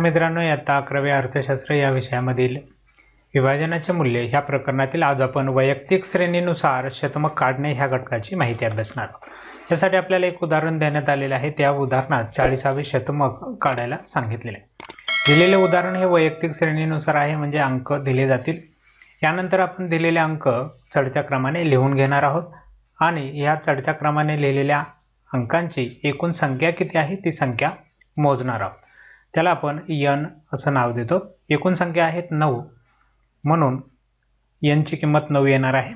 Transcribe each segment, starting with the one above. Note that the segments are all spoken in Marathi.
मित्रांनो आता अकरावे अर्थशास्त्र या विषयामधील विभाजनाचे मूल्य ह्या प्रकरणातील आज आपण वैयक्तिक श्रेणीनुसार शतमक काढणे ह्या घटकाची माहिती अभ्यासणार आहोत. त्यासाठी आपल्याला एक उदाहरण देण्यात आलेलं आहे. त्या उदाहरणात चाळीसावे शतमक काढायला सांगितलेले आहे. दिलेले उदाहरण हे वैयक्तिक श्रेणीनुसार आहे म्हणजे अंक दिले जातील. यानंतर आपण दिलेले अंक चढत्या क्रमाने लिहून घेणार आहोत आणि ह्या चढत्या क्रमाने लिहिलेल्या अंकांची एकूण संख्या किती आहे? ती संख्या मोजणार आहोत. त्याला आपण यन असं नाव देतो. एकूण संख्या आहेत नऊ. म्हणून यनची किंमत नऊ येणार आहे.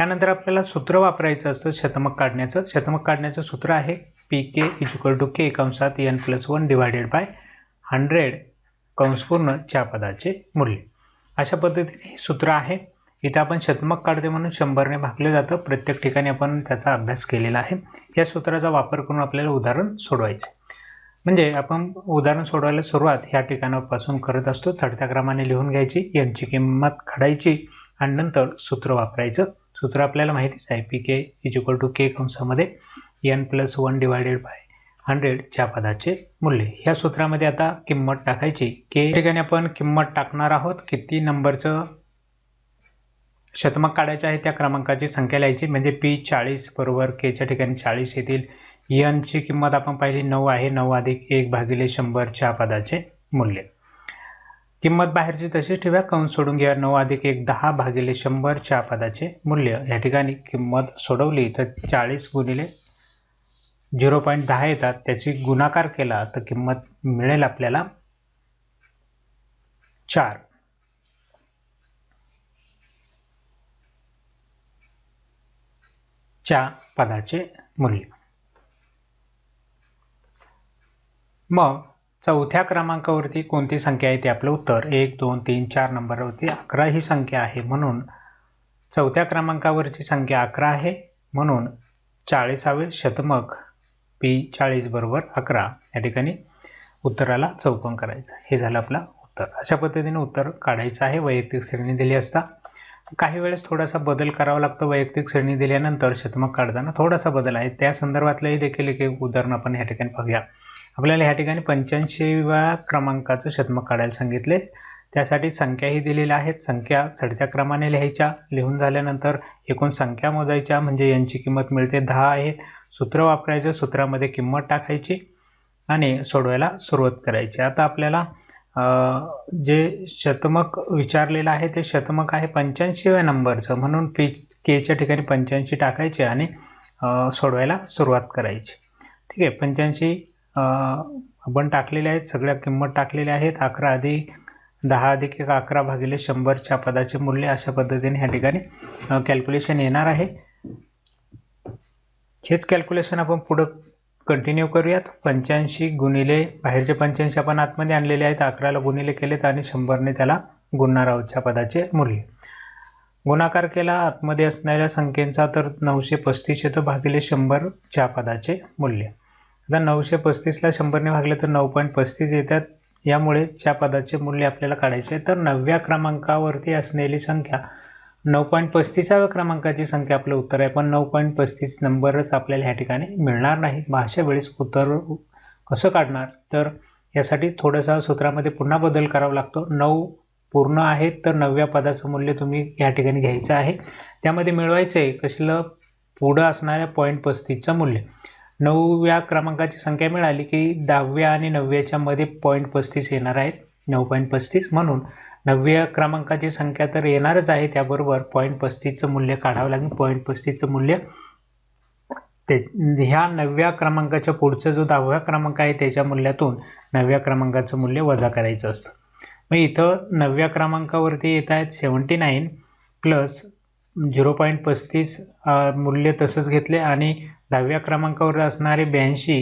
यानंतर आपल्याला सूत्र वापरायचं असतं शतमक काढण्याचं. शतमक काढण्याचं सूत्र आहे P K is to K कंसात N plus one divided by hundred कंसपूर्ण च्या पदाचे मूल्य. अशा पद्धतीने हे सूत्र आहे. इथं आपण शतमक काढते म्हणून शंभरने भागलं जातं. प्रत्येक ठिकाणी आपण त्याचा अभ्यास केलेला आहे. या सूत्राचा वापर करून आपल्याला उदाहरण सोडवायचं म्हणजे आपण उदाहरण सोडवायला सुरुवात ह्या ठिकाणापासून करत असतो. चढत्या क्रमाने लिहून घ्यायची यांची किंमत काढायची आणि नंतर सूत्र वापरायचं. सूत्र आपल्याला माहितीच आहे P K is equal to K कंसामध्ये N plus one divided by hundred च्या पदाचे मूल्य. ह्या सूत्रामध्ये आता किंमत टाकायची. के ठिकाणी आपण किंमत टाकणार आहोत. किती नंबरचं शतमक काढायचं आहे त्या क्रमांकाची संख्या लिहायची. म्हणजे पी चाळीस बरोबर केच्या ठिकाणी चाळीस येतील. यनची किंमत आपण पाहिली नऊ आहे. नऊ अधिक एक भागिले शंभरच्या पदाचे मूल्य. किंमत बाहेरची तशीच ठेवा. कंस सोडून घ्या. नऊ अधिक एक दहा भागिले शंभरच्या पदाचे मूल्य. या ठिकाणी किंमत सोडवली तर चाळीस गुणिले झिरो पॉईंट दहा येतात. त्याची गुणाकार केला तर किंमत मिळेल आपल्याला चार. च्या पदाचे मूल्य. मग चौथ्या क्रमांकावरती कोणती संख्या आहे ते आपलं उत्तर? एक दोन तीन चार नंबरवरती अकरा ही संख्या आहे. म्हणून चौथ्या क्रमांकावरची संख्या अकरा आहे. म्हणून चाळीसावे शतमक पी चाळीस बरोबर अकरा. या ठिकाणी उत्तराला चौकोन करायचं. हे झालं आपलं उत्तर. अशा पद्धतीने उत्तर काढायचं आहे. वैयक्तिक श्रेणी दिली असता काही वेळेस थोडासा बदल करावा लागतो. वैयक्तिक श्रेणी दिल्यानंतर शतमक काढताना थोडासा बदल आहे. त्या संदर्भातलंही देखील एक उदाहरण आपण या ठिकाणी बघूया. आपल्याला ह्या ठिकाणी पंच्याऐंशीव्या क्रमांकाचं शतमक काढायला सांगितले. त्यासाठी संख्याही दिलेल्या आहेत. संख्या चढत्या क्रमाने लिहायच्या. लिहून झाल्यानंतर एकूण संख्या मोजायच्या म्हणजे यांची किंमत मिळते दहा आहे. सूत्र वापरायचं सूत्रामध्ये किंमत टाकायची आणि सोडवायला सुरुवात करायची. आता आपल्याला जे शतमक विचारलेलं आहे ते शतमक आहे पंच्याऐंशीव्या नंबरचं. म्हणून पी केच्या ठिकाणी पंच्याऐंशी टाकायचे आणि सोडवायला सुरुवात करायची. ठीक आहे पंच्याऐंशी आपण टाकलेले आहेत सगळ्या किंमत टाकलेल्या आहेत. अकरा अधिक दहा अधिक एक अकरा भागिले शंभरच्या पदाचे मूल्य अशा पद्धतीने ह्या ठिकाणी कॅल्क्युलेशन येणार आहे. हेच कॅल्क्युलेशन आपण पुढं कंटिन्यू करूयात. पंच्याऐंशी गुणिले बाहेरचे पंच्याऐंशी आपण आतमध्ये आणलेले आहेत. अकराला गुणिले केलेत आणि शंभरने त्याला गुणणार आहोतच्या पदाचे मूल्य. गुणाकार केला आतमध्ये असणाऱ्या संख्येचा तर नऊशे पस्तीस येतो भागिले शंभरच्या पदाचे मूल्य. आता नऊशे पस्तीसला शंभरने भागले तर नऊ पॉईंट पस्तीस येतात. यामुळे च्या पदाचे मूल्य आपल्याला काढायचे आहे तर नवव्या क्रमांकावरती असलेली संख्या नऊ पॉईंट पस्तीसाव्या क्रमांकाची संख्या आपलं उत्तर आहे. पण नऊ पॉईंट पस्तीस नंबरच आपल्याला ह्या ठिकाणी मिळणार नाही. भाषा वेळेस उत्तर कसं काढणार? तर यासाठी थोडंसं सूत्रामध्ये पुन्हा बदल करावा लागतो. नऊ पूर्ण आहेत तर नवव्या पदाचं मूल्य तुम्ही या ठिकाणी घ्यायचं आहे. त्यामध्ये मिळवायचं आहे कसलं? पुढं असणाऱ्या पॉईंट पस्तीसचं मूल्य. नवव्या क्रमांकाची संख्या मिळाली की दहाव्या आणि नवव्याच्या मध्ये पॉईंट पस्तीस येणार आहेत. नऊ पॉईंट पस्तीस म्हणून नवव्या क्रमांकाची संख्या तर येणारच आहे त्याबरोबर पॉईंट पस्तीसचं मूल्य काढावं लागेल. पॉईंट पस्तीसचं मूल्य ते ह्या नवव्या क्रमांकाच्या पुढचा जो दहाव्या क्रमांक आहे त्याच्या मूल्यातून नवव्या क्रमांकाचं मूल्य वजा करायचं असतं. मग इथं नवव्या क्रमांकावरती येत आहेत seventy nine plus zero point पस्तीस मूल्य तसंच घेतले आणि दहाव्या क्रमांकावर असणारे ब्याऐंशी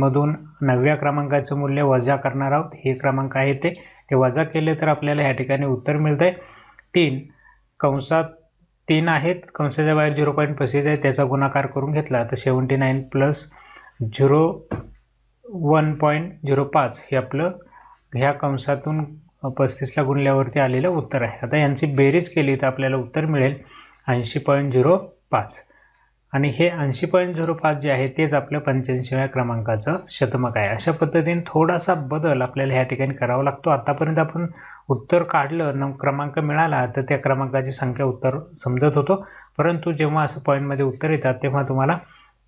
मधून नवव्या क्रमांकाचं मूल्य वजा करणार आहोत. हे क्रमांक आहे ते. ते वजा केले तर आपल्याला ह्या ठिकाणी उत्तर मिळतं आहे तीन कंसात तीन आहेत. कंसाच्या बाहेर झिरो पॉईंट पस्तीस आहे. त्याचा गुणाकार करून घेतला तर seventy nine plus zero one point zero पाच हे आपलं ह्या कंसातून पस्तीसला गुणल्यावरती आलेलं उत्तर आहे. आता यांची बेरीज केली तर आपल्याला उत्तर मिळेल. ऐंशी पॉईंट झिरो पाच. आणि हे ऐंशी पॉईंट झिरो पाच जे आहे तेच आपल्या पंच्याऐंशीव्या क्रमांकाचं शतमक आहे. अशा पद्धतीने थोडासा बदल आपल्याला ह्या ठिकाणी करावा लागतो. आतापर्यंत आपण उत्तर काढलं न क्रमांक मिळाला तर त्या क्रमांकाची संख्या उत्तर समजत होतो. परंतु जेव्हा असं पॉईंटमध्ये उत्तर येतात तेव्हा तुम्हाला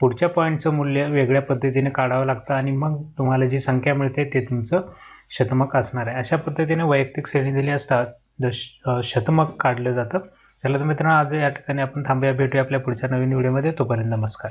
पुढच्या पॉईंटचं मूल्य वेगळ्या पद्धतीने काढावं लागतं आणि मग तुम्हाला जी संख्या मिळते ते तुमचं शतमक असणार आहे. अशा पद्धतीने वैयक्तिक श्रेणी दिली असतात दश शतमक काढलं जातं. चला तर मित्रांनो आज या ठिकाणी आपण थांबूया. भेटूया आपल्या पुढच्या नवीन व्हिडिओमध्ये. तोपर्यंत नमस्कार.